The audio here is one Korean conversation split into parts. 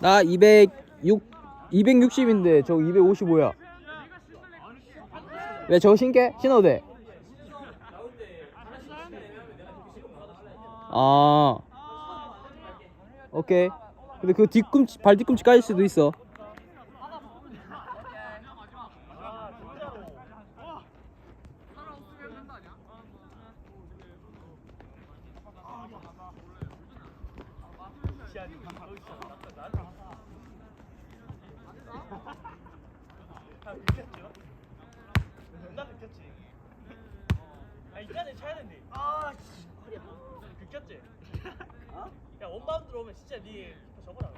나 206, 260인데 저 255야. 왜 저거 신게? 신어도 돼? 아. 오케이. 근데 그 뒤꿈치, 발 뒤꿈치 까질 수도 있어. 나 느꼈지. 아 이까지 차야 된대. 아 씨. 허리야. 느꼈지. 야 원바운드로 오면 진짜 네 키퍼 저거라.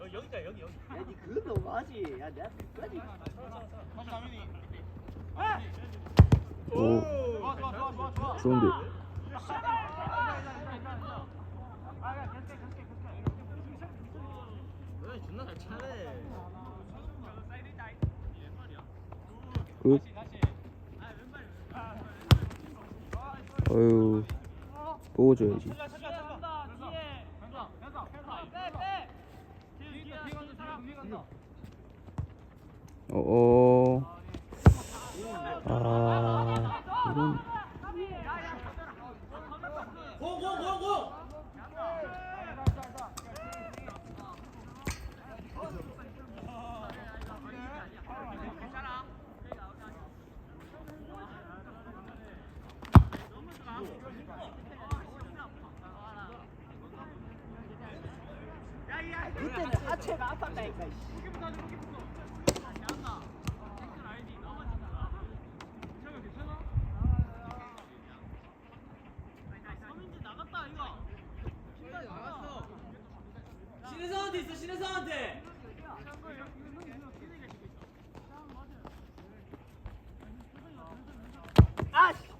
어, 여기가 여기 여기. 야, 니 그건 너무하지. 야, 내가 끝까지. 오. 좋은데. 너 존나 잘 차네. 굿. 어유. 보고 줘야지. 어어. 아. 이건 공공공공. 그때는 하체가 아팠다니까. 씨. 신혜성한테 있어 신혜성한테. 아, 씨.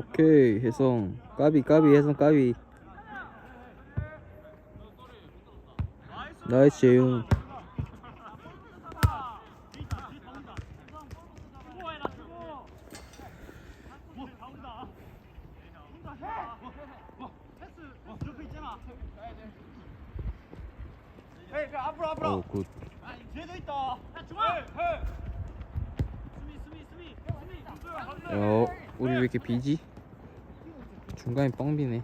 오케이 해성 까비 까비 해성 까비 나이스 수미. 어, 우리 왜 이렇게 비지? 중간에 뻥 비네.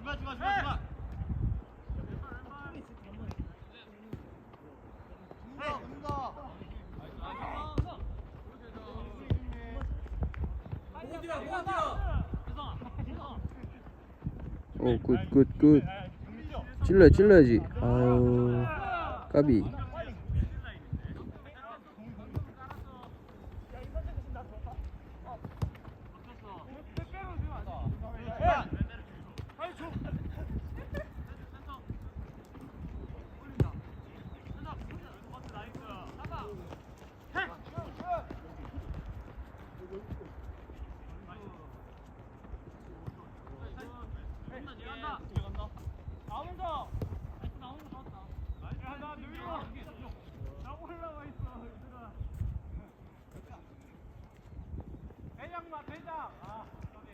중간 중간 중간 중간. 오굿 굿 굿. 찔러 찔러야지. 아유 까비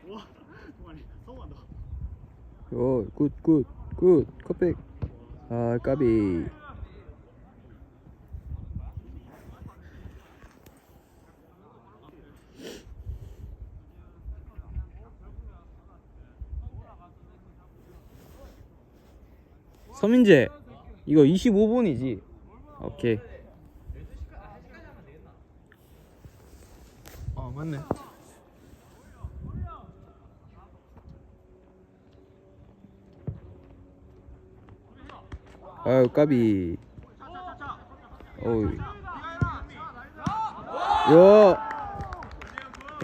와, 동아리 성공한다. 어굿굿굿. 컷백. 아 까비. 서민재 이거 25분이지. 오케이. 어 맞네. 아유 까비 어이 야,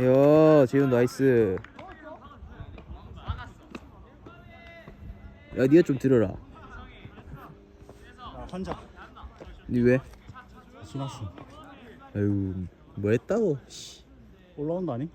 야, 재훈 나이스. 야, 니가 좀 들어라. 아, 환자. 니 왜? 지났어. 아유, 뭐 했다고? 씨. 올라온다 아니?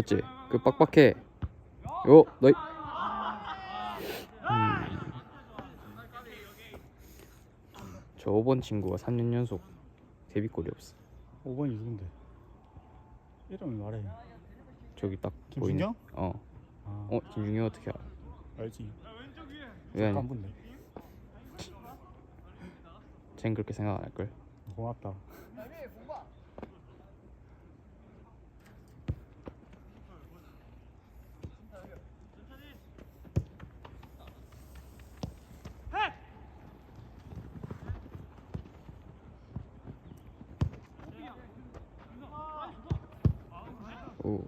맞지? 그 빡빡해. 요 너희. 음. 저 5번 친구가 3년 연속 데뷔골이 없어. 5번이 누군데? 이름을 말해. 저기 딱 김준경? 보이네. 어. 아, 어 김준경 어떻게 알아? 알지. 왜 아니? 깐분데. 쟨 그렇게 생각 안 할 걸. 고맙다. 오.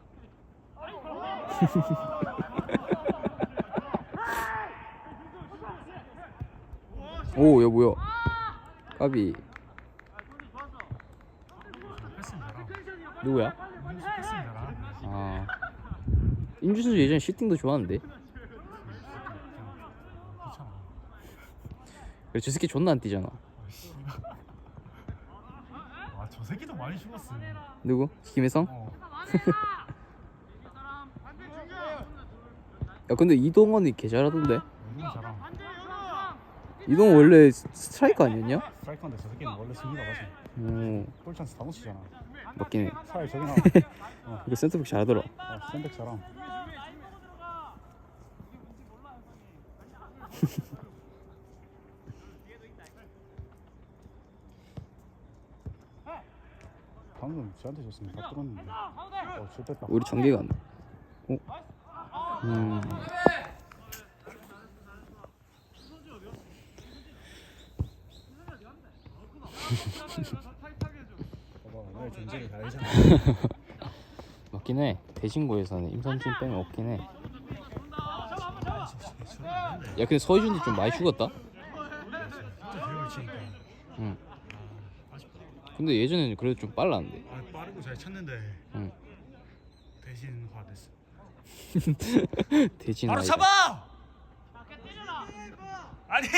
오, 야 뭐야? 까비. 누구야? 아. 임준수 예전에 슈팅도 좋아하는데. 그래 저 새끼 존나 안 뛰잖아. 아저 새끼도 많이 죽었어. 누구? 김혜성? 어. 야 근데 이동원이 개 잘하던데. 이동원 원래 스- 스트라이커 아니었냐? 스트라이커인데 저 새끼는 원래 승리가 가지. 오, 골 찬스 다 놓치잖아. 맞긴 해. 차라리 저기 나. 이거 센터백 잘하더라. 어, 센백 잘함. 방금 쟤한테 줬으면 다 뚫었는데. 어, 좋됐다. 우리 전개가 안 돼. 어? 음. 봐봐, 오늘 존재를 다 알잖아. 맞긴 해. 대신고에서는 임선진 빼면 없긴 해. 야 근데 서희준도 좀 많이 죽었다. 응. 아. 근데 예전에는 그래도 좀 빨랐는데. 아, 빠르고 잘 쳤는데 응. 대신 화됐어. 대신 바로. 잡아! 아니!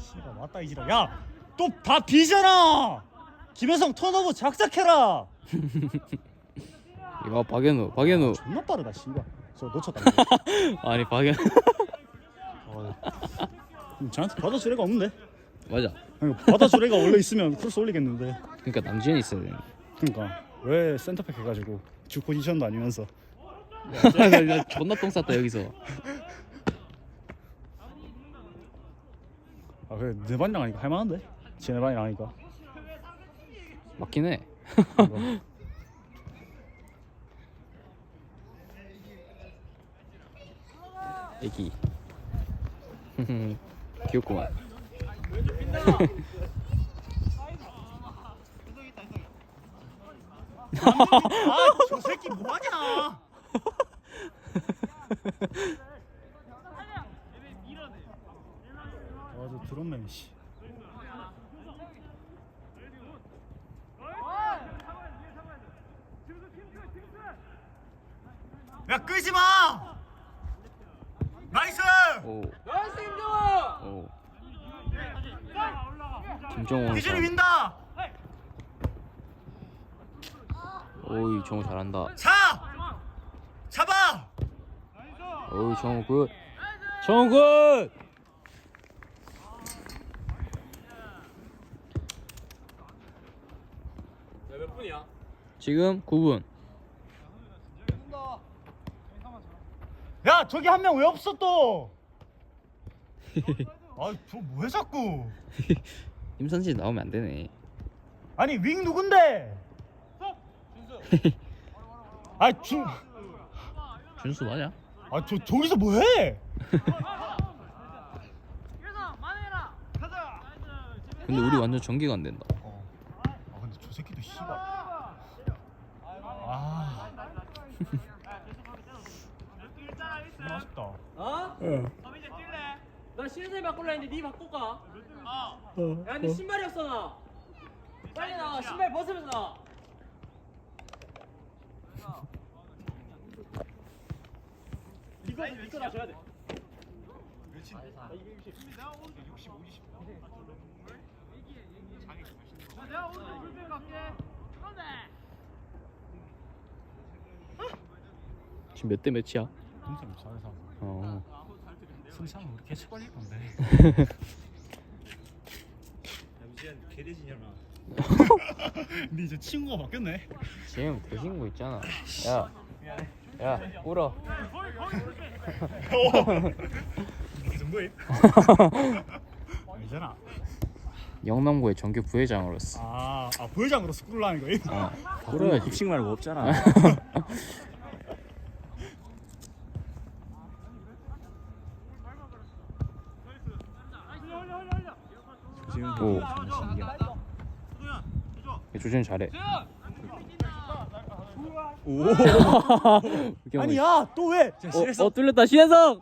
씨발 맞다 이지라 야! 또 다 비잖아! 김혜성 턴오버 작작해라! 이거 박현우, 박현우. 존나 빠르다 씨발 저 놓쳤다 아니 박현. 어, 저한테 받아줄 애가 없는데? 맞아. 아니, 받아줄 애가 원래 있으면 크로스 올리겠는데 그러니까 남지현이 있어야 돼. 그러니까 왜 센터백 해가지고 주 포지션도 아니면서 나, 나 존나 똥 쌌다 여기서. 아 그래 내 반장 하니까 할만한데? 쟤네 반장 하니까 맞긴 해. 이거. 애기. 귀엽구만. 아저 새끼 뭐하냐 아저 드럼맨 씨 야 끄지 마! 나이스! 오. 오. 김정원. 기준이 잘- 민다! 오이 정우 잘한다. 차! 잡아! 오이 정우 굿. 정우 굿. 몇 분이야? 지금 9분. 야 저기 한 명 왜 없어 또? 아저 뭐 해 자꾸? 임선진 나오면 안 되네. 아니 윙 누군데? 아중 준수 맞아? 아 저 저기서 뭐해? 근데 우리 완전 전개가 안 된다. 어. 아 근데 저 새끼도 씨발. 아. 너무 아쉽다. 어? 응. 나 신세 바꿀라 했는데 니 바꿀까? 어. 야 근데 신발이 없어 나 빨리 나와 신발 벗으면서 나 이거 이거 나 줘야 돼 지금 몇 대 몇이야? 동점 4대3 어. 승차는 우리 개체 걸릴 건데 남지현 개돼지잖아. 근데 이제 친구가 바뀌었네 지금 대신 거 있잖아. 야, 야, 울어. 그 정도임? 아니잖아 영남고의 정규 부회장으로서. 아, 아 부회장으로 스쿨을 하는 거임? 어. 그러면 울어야지. 급식 말고 없잖아. 지금 오. 신기하. 조준 잘해. 오. 아니, 아니 야 또 왜? 어, 어 뚫렸다 신혜성.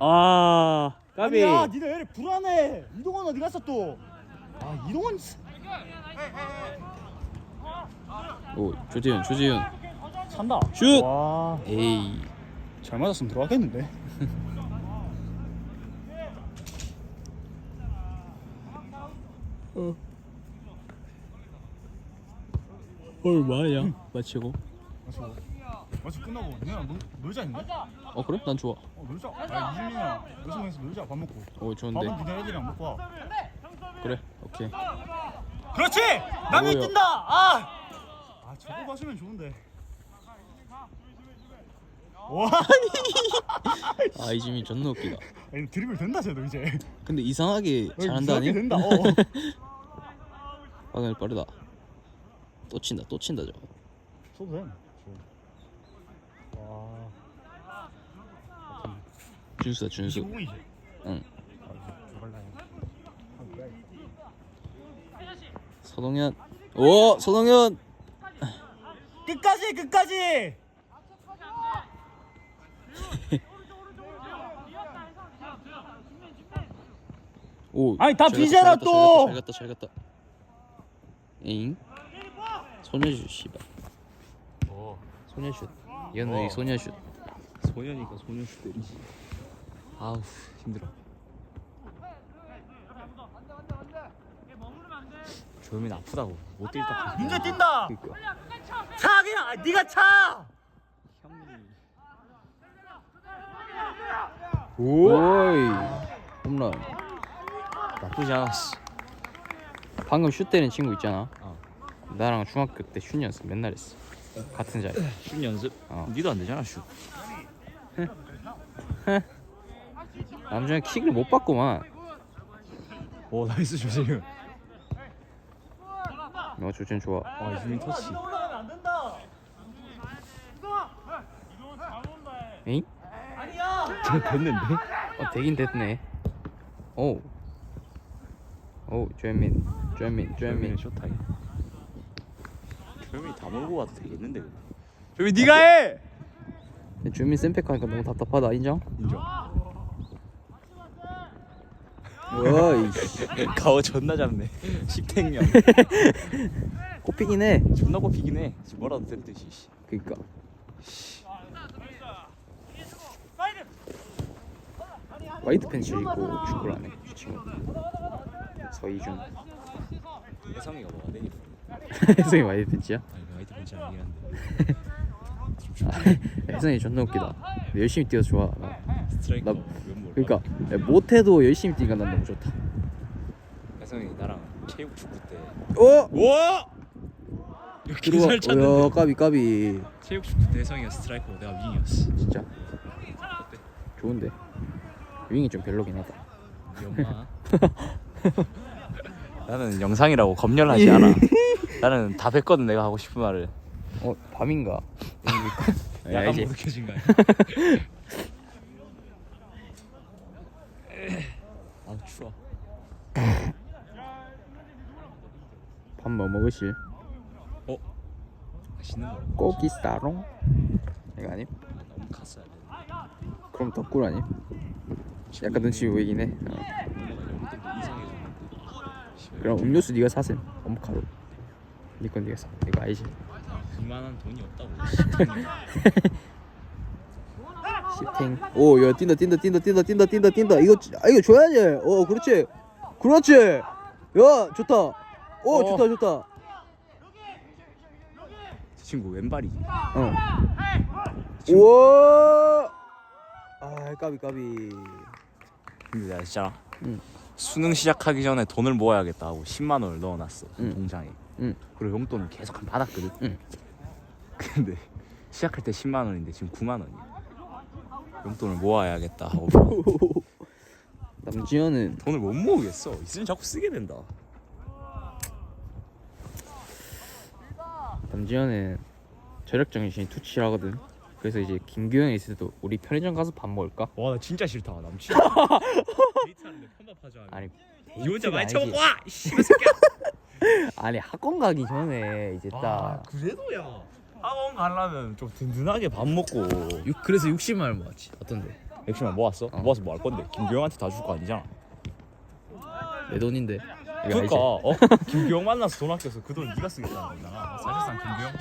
아, 까비. 아니야 니네 왜 이래 불안해 이동원 어디 갔어 또? 아 이동원 씨. 오, 조재윤, 조재윤. 찬다 슛! 와, 에이. 잘 맞았으면 들어가겠는데 헐 뭐하냐? 마치고. 맞아 맞아 끝나고 내가 놀, 놀자 했는데? 어 그래? 난 좋아. 어 놀자 아 이준이랑 여성에서 놀자 밥 먹고 오 좋은데. 밥은 니네 애들이랑 먹고 와 그래. 오케이. 그렇지! 남이 뭐야? 뛴다! 아! 아 저거 봐주면 좋은데 와 아 이지민 존나 웃기다. 아니, 드리블 된다 쟤도 이제 근데 이상하게 잘한다 이상하게 아니? 된다 어. 방금 빠르다. 또 친다. 또 친다 저거. 써도 돼 준수다 준수. 25분이지? 응. 서동현. 오 서동현. 끝까지 끝까지! 오. 아니, 다 비잖아, 또! 잘 갔다 잘 갔다. 잉? 소녀슛 씨발. 어. 소녀슛. 이거는 어. 소녀슛. 소년이니까 소년수 때리지. 아우 힘들어. 조현민 아프다고 못 뛸까? 민재 뛴다! 그니까. 차 그냥! 아, 네가 차! 오이. 홈런. 나쁘지 않았어. 방금 슛 때린 친구 있잖아. 어. 나랑 중학교 때 슛 연습 맨날 했어. 같은 자리. 슛 연습? 어. 니도 안 되잖아 슛. 남자는 킥을 못 받고만. 오 나이스 조재윤. 너 조준 좋아. 와 이준민 터치. 에잉? 됐는데? 어 되긴 됐네. 오. 오 조현민. 조현민. 조현민. 쇼타임. 조현민이 다 몰고 와도 되겠는데. 조현민 네가 해! 조현민 쌤팩 하니까 너무 답답하다 인정? 인정. 어이. 가오 존나 잡네. 십택명. 꼽히긴 해. 존나 꼽히긴 해. 지금 뭐라도 될 듯이. 씨. 그니까. 화이트 팬츠 입고 축구를 하네. 이 친구. 서이준. 혜성이가 뭐가 되니? 혜성이 화이트 팬츠야? 아니 그 화이트 벤치 아니긴 한데. 아, 혜성이 존나 웃기다. 근데 열심히 뛰어서 좋아. 나. 스트라이커 나-. 그러니까 야, 못해도 열심히 뛰니까 난 너무 좋다. 혜성이 나랑 체육 축구 때. 어? 와! 이렇게 잘 들어와. 어, 찼는데. 까비 까비. 체육 축구 때 혜성이가 스트라이커 내가 윙이었어. 진짜. 좋은데. 윙이 좀 별로긴 하다. 엄마. 나는 영상이라고 검열하지 않아. 나는 다 뱉거든 내가 하고 싶은 말을. 어 밤인가? 야, 약간 이제 무득해진 거야. 아 추워. 밥 뭐 먹으실? 어? 맛있는 거. 고기 싸롱? 이거 아님? 너무 갔어야 돼. 그럼 덕꿀 아님? 약간 눈치 보이긴 해. 어. 이상해졌는데. 그럼 음료수 네가 사셈. 엄카로. 니건 네가 사. 이거 알지? 그만한 돈이 없다고. 십택 파이팅 오 야 뛴다 뛴다 뛴다 뛴다 뛴다 뛴다 뛴다 이거 아 이거 줘야지 어 그렇지 그렇지 야 좋다 오 어. 좋다 좋다. 저 친구 왼발이지 어 우와! 아 까비 까비. 근데 내가 진짜. 응. 수능 시작하기 전에 돈을 모아야겠다 하고 10만 원을 넣어놨어 응. 공장에. 응. 그리고 용돈을 계속 한 받았거든. 응. 근데 시작할 때 10만 원인데 지금 9만 원이야. 용돈을 모아야겠다 하고. 남지현은? 돈을 못 모으겠어. 있으면 자꾸 쓰게 된다 남지현은 저력 정신이 투치하거든 그래서 이제 김규영이 있을 때도 우리 편의점 가서 밥 먹을까? 와 나 진짜 싫다 남친 데이트하는데 편밥하자 아니 니 혼자 데이트가 많이 아니지. 처먹고 와! 씨발 새끼야 아니 학원 가기 전에 이제 아딱 그래도 야 학원 가려면 좀 든든하게 밥 먹고 육- 그래서 60만 원 모았지 어떤데? 액션만 모았어? 어. 모아서 뭐 할 건데 김규영한테 다 줄 거 아니잖아 내 돈인데 그러니까? 어? 김규영 만나서 돈 아껴서 그 돈 네가 쓰겠다는 거잖아. 사실상 김규영 도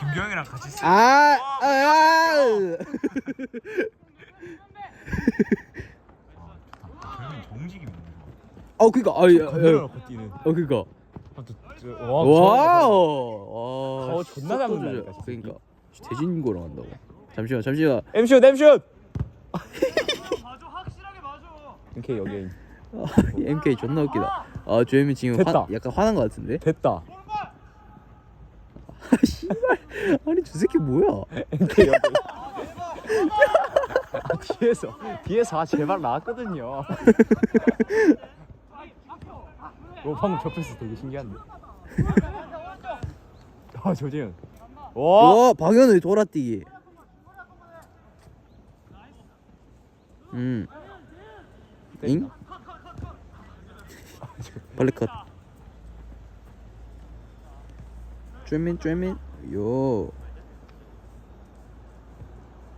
김규영이랑 같이 쓰 아, 아, 아. 결국엔 정직이 뭐어 그니까. 아, 야, 야. 건드려놓고 뛰는. 어 그니까. 와 와우. 와 가오 존나 잡는다니까, 속 진짜. 그러니까. 대진고랑 한다고. 잠시만 잠시만. 엠슛 엠슛 봐줘 확실하게 봐줘 오케이 여기. 아, MK 존나 웃기다 아 조현민 지금 됐다. 화, 약간 화난 거 같은데? 됐다. 씨발. 아니 저 새끼 뭐야? 아, 뒤에서 뒤에서 아 제발 나왔거든요. 오 방금 저 패스 되게 신기한데. 아 조지현 와와 박현우의 돌아뛰기. 음. 잉? 발레컷. 쪼민 쪼민. 요.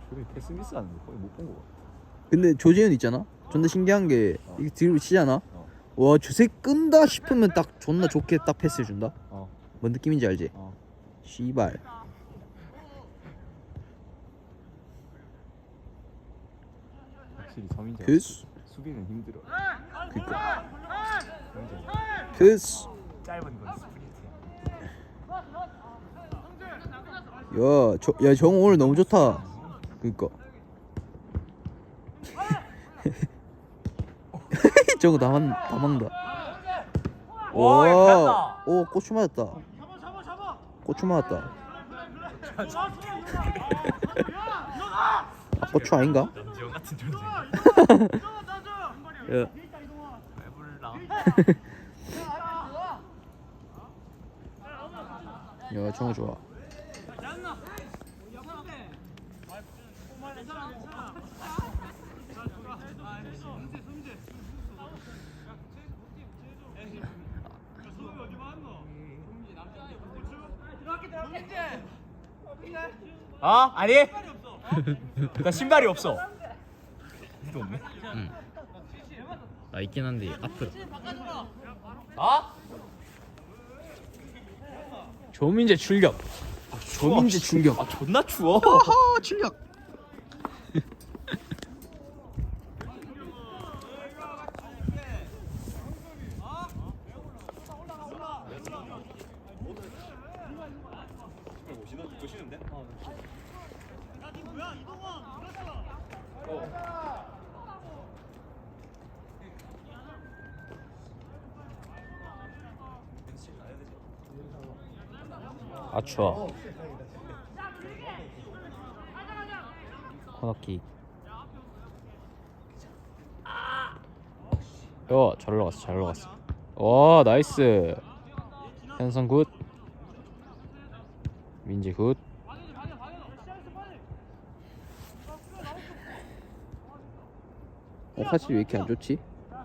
조지현 패스 미스 하는 거 거의 못 본 거 같아. 근데 조재현 있잖아? 존나 신기한 게 이게 뒤로 치잖아? 어. 와 저새 끈다 싶으면 딱 존나 좋게 딱 패스 해 준다? 어. 뭔 느낌인지 알지? 어. 씨발. 확실히 서민재 그스 수비는 힘들어. 그니까 그스 짧은 건 스프린트야 야, 저, 야, 정 오늘 너무 좋다. 그니까. 정우 다, 만, 다 막다. 와. 오, 고추 맞았다. 고추 맞았다. 아, 고추 아닌가? 남지영 같은 존재 야, 야, 정우 좋아. 어? 아니? 나 신발이 없어. 없네 나 있긴 한데, 앞으로. 어? 조민재 출격. 조민재 출격. 아 존나 추워 아, 출격. 아 추워 코너킥. 야잘 올라갔어 잘 올라갔어. 와 나이스. 현성 굿. 민지 굿. 어, 사실 왜 이렇게 안 좋지?